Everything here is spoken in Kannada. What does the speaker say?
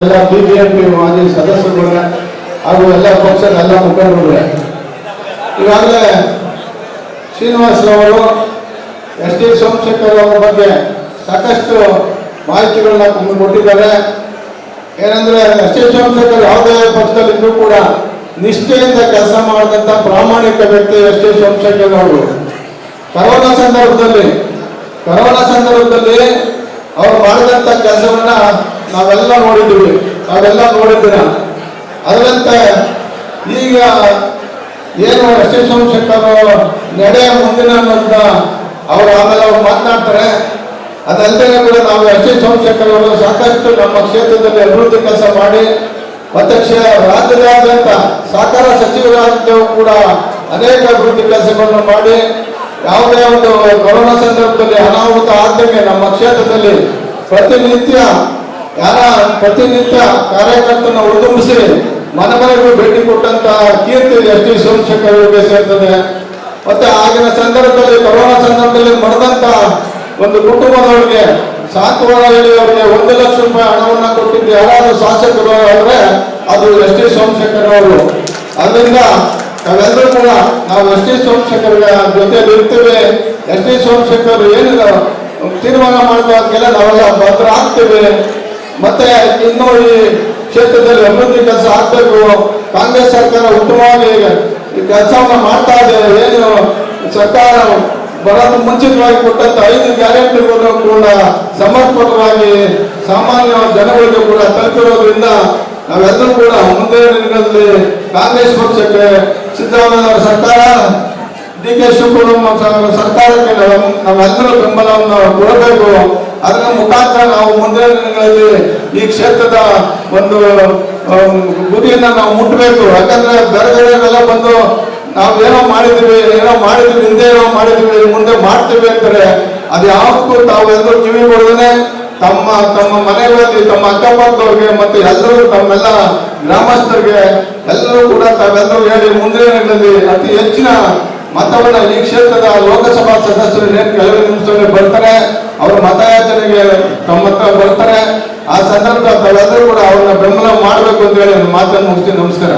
ಎಲ್ಲ ಬಿಬಿಎಂಪಿ ಮಾಜಿ ಸದಸ್ಯರು ಹಾಗೂ ಎಲ್ಲ ಪಕ್ಷದ ಎಲ್ಲ ಮುಖಂಡರುಗಳೇ. ಈಗಾಗಲೇ ಶ್ರೀನಿವಾಸರವರು ಎಸ್ ಟಿ ಸೋಮಶೇಖರ್ ಅವರ ಬಗ್ಗೆ ಸಾಕಷ್ಟು ಮಾಹಿತಿಗಳನ್ನ ನಮ್ಗೆ ಕೊಟ್ಟಿದ್ದಾರೆ ಏನಂದ್ರೆ ಎಸ್ ಟಿ ಸೋಮಶೇಖರ್ ಯಾವುದೇ ಪಕ್ಷದಲ್ಲಿದ್ದರೂ ಕೂಡ ನಿಷ್ಠೆಯಿಂದ ಕೆಲಸ ಮಾಡಿದಂಥ ಪ್ರಾಮಾಣಿಕ ವ್ಯಕ್ತಿ ಎಸ್ ಟಿ ಸೋಮಶೇಖರ್ ಅವರು. ಕರೋನಾ ಸಂದರ್ಭದಲ್ಲಿ ಕರೋನಾ ಸಂದರ್ಭದಲ್ಲಿ ಅವರು ಮಾಡಿದಂಥ ಕೆಲಸವನ್ನ ನಾವೆಲ್ಲ ನೋಡಿದ್ದೀವಿ. ನಾವೆಲ್ಲ ನೋಡಿದ್ದೀರ? ಅದರಂತೆ ಈಗ ಏನು ಎಸ್ ಸೋಮಶೇಖರ್ ನಡೆ ಮುಂದಿನ ಅಂತ ಅವರು ಆಮೇಲೆ ಅವ್ರು ಮಾತನಾಡ್ತಾರೆ. ಅದಲ್ಲದೆ ಕೂಡ ನಾವು ಎಸ್ ಟಿ ಸೋಮಶೇಖರ್ ಸಾಕಷ್ಟು ನಮ್ಮ ಕ್ಷೇತ್ರದಲ್ಲಿ ಅಭಿವೃದ್ಧಿ ಕೆಲಸ ಮಾಡಿ ಮತ್ತೆ ರಾಜ್ಯದಾದ್ಯಂತ ಸಹಕಾರ ಸಚಿವರಾಗಿದ್ದವರು ಕೂಡ ಅನೇಕ ಅಭಿವೃದ್ಧಿ ಕೆಲಸಗಳನ್ನು ಮಾಡಿ, ಯಾವುದೇ ಒಂದು ಕೊರೋನಾ ಸಂದರ್ಭದಲ್ಲಿ ಅನಾಹುತ ಆದಂಗೆ ನಮ್ಮ ಕ್ಷೇತ್ರದಲ್ಲಿ ಪ್ರತಿನಿತ್ಯ ಯಾರ ಪ್ರತಿನಿತ್ಯ ಕಾರ್ಯಕರ್ತನ ಉಡುಂಬಿಸಿ ಮನೆ ಮನೆಗೂ ಭೇಟಿ ಕೊಟ್ಟಂತ ಕೀರ್ತಿ ಎಸ್ ಟಿ ಸೋಮಶೇಖರ್ ಅವರಿಗೆ ಸೇರ್ತದೆ ಮತ್ತೆ ಆಗಿನ ಸಂದರ್ಭದಲ್ಲಿ, ಕೊರೋನಾ ಸಂದರ್ಭದಲ್ಲಿ ಮರೆದಂತ ಒಂದು ಕುಟುಂಬದವರಿಗೆ ಸಾಂತ್ವನ ಹೇಳಿ ಅವರಿಗೆ ಒಂದು ಲಕ್ಷ ರೂಪಾಯಿ ಹಣವನ್ನು ಕೊಟ್ಟಿದ್ದು ಯಾರಾದ್ರೂ ಶಾಸಕರು ಆದ್ರೆ ಅದು ಎಸ್ ಟಿ ಸೋಮಶೇಖರ್ ಅವರು. ಅದರಿಂದ ನಾವೆಲ್ಲರೂ ಕೂಡ ನಾವು ಎಸ್ ಟಿ ಸೋಮಶೇಖರ್ ಜೊತೆಯಲ್ಲಿ ಇರ್ತೇವೆ. ಎಸ್ ಟಿ ಸೋಮಶೇಖರ್ ಏನಿಲ್ಲ ತೀರ್ಮಾನ ಮಾಡುವಾಗೆಲ್ಲ ನಾವೆಲ್ಲ ಭದ್ರ ಆಗ್ತೇವೆ. ಮತ್ತೆ ಇನ್ನು ಈ ಕ್ಷೇತ್ರದಲ್ಲಿ ಅಭಿವೃದ್ಧಿ ಕೆಲಸ ಆಗ್ಬೇಕು. ಕಾಂಗ್ರೆಸ್ ಸರ್ಕಾರ ಉತ್ತಮವಾಗಿ ಈ ಕೆಲಸವನ್ನ ಮಾಡ್ತಾ ಇದೆ. ಏನು ಸರ್ಕಾರ ಬರೋದು ಮುಂಚಿತವಾಗಿ ಕೊಟ್ಟಂತ ಐದು ಗ್ಯಾರಂಟಿಗಳನ್ನು ಕೂಡ ಸಮರ್ಪಕವಾಗಿ ಸಾಮಾನ್ಯ ಜನಗಳಿಗೆ ಕೂಡ ತಲುಪಿರೋದ್ರಿಂದ ನಾವೆಲ್ಲರೂ ಕೂಡ ಮುಂದೆ ದಿನಗಳಲ್ಲಿ ಕಾಂಗ್ರೆಸ್ ಪಕ್ಷಕ್ಕೆ ಸಿದ್ದರಾಮಯ್ಯ ಸರ್ಕಾರ, ಡಿ ಕೆ ಶಿವಕುಮಾರ್ ಸರ್ಕಾರಕ್ಕೆ ನಾವು ನಾವೆಲ್ಲರೂ ಬೆಂಬಲವನ್ನು ಕೊಡಬೇಕು. ಅದರ ಮುಖಾಂತರ ನಾವು ಮುಂದಿನ ದಿನಗಳಲ್ಲಿ ಈ ಕ್ಷೇತ್ರದ ಒಂದು ಗುರಿಯನ್ನ ನಾವು ಮುಟ್ಟಬೇಕು ಯಾಕಂದ್ರೆ ಬೇರೆ ಬೇರೆಯವರೆಲ್ಲ ಬಂದು ನಾವು ಏನೋ ಮಾಡಿದ್ವಿ ಏನೋ ಮಾಡಿದ್ವಿ ಹಿಂದೆ ಏನೋ ಮಾಡಿದ್ವಿ ಮುಂದೆ ಮಾಡ್ತೀವಿ ಅಂತಾರೆ. ಅದು ಯಾವಕ್ಕೂ ತಾವೆಲ್ಲರೂ ಕಿವಿ ಕೊಡದೇನೆ ತಮ್ಮ ತಮ್ಮ ಮನೆಗಳಲ್ಲಿ, ತಮ್ಮ ಅಕ್ಕಪಕ್ಕದವ್ರಿಗೆ ಮತ್ತೆ ಎಲ್ಲರೂ ತಮ್ಮೆಲ್ಲ ಗ್ರಾಮಸ್ಥರಿಗೆ ಎಲ್ಲರೂ ಕೂಡ ತಾವೆಲ್ಲರೂ ಹೇಳಿ ಮುಂದಿನ ದಿನಗಳಲ್ಲಿ ಅತಿ ಹೆಚ್ಚಿನ ಮತವನ್ನ ಈ ಕ್ಷೇತ್ರದ ಲೋಕಸಭಾ ಸದಸ್ಯರು ಏನು ಕೆಲವೇ ನಿಮಿಷದಲ್ಲಿ ಬರ್ತಾರೆ, ಅವ್ರ ಮತಯಾಚನೆಗೆ ತಮ್ಮ ಹತ್ರ ಬರ್ತಾರೆ. ಆ ಸಂದರ್ಭ ಕೂಡ ಅವ್ರನ್ನ ಬೆಂಬಲ ಮಾಡಬೇಕು ಅಂತ ಹೇಳಿ ಮಾತನ್ನು ಮುಗಿಸ್ತೀನಿ. ನಮಸ್ಕಾರ.